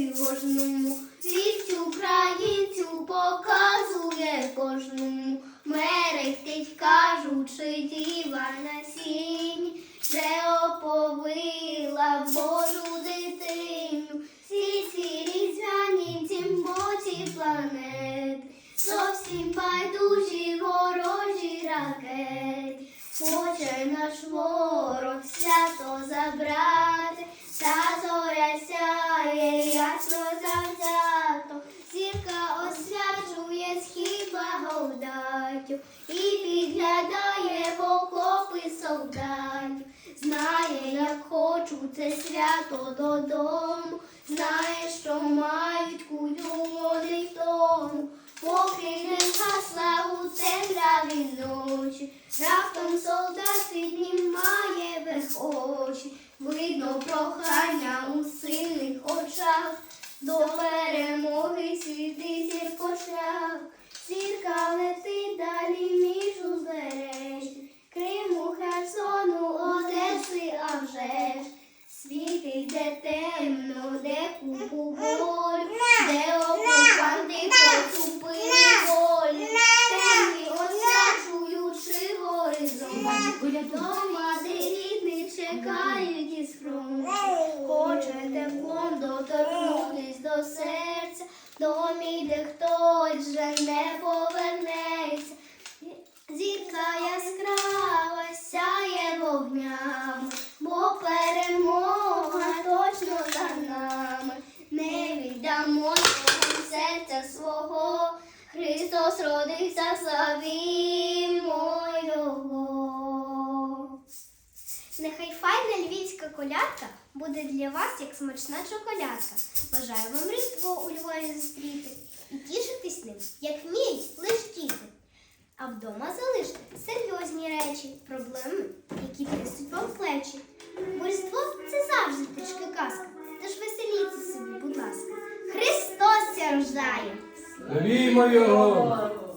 тривожному. Світ українцю показує кожному. Мерехтить, кажучи, діва на сінь, вже оповила Божу дитину. Всі сірі зв'яні тім боці планет. Зовсім байдужі ворожі ракет. Хоче наш ворог свято забрати. солдатів і підглядає в окопи солдатів, знає, як хочу це свято додому, знає, що мають кулю вони тому, поки не згасла у темряві ночі, раптом солдат піднімає верх очі, видно прохання у сильних очах. До де темно, де купу болю, де окупанти поцупили волю, темні освячуючи горизонт. Дома, де рідних чекають із фронту, хоче теплом доторкнутись до серця, домі, де хтось вже не повернеться. Зірка яскрава сяє вогнями, Христос родився, славімо Його. Нехай файна львівська колядка буде для вас як смачна чоколядка. Бажаю вам різдво у Львові зустріти і тішитись ним, як вміють лиш діти. А вдома залиште серйозні речі, проблеми, які тиснуть вам плечі. Бо Різдво це завжди трішки казка. Тож веселіться собі, будь ласка. Христос ся рождає! Славімо його!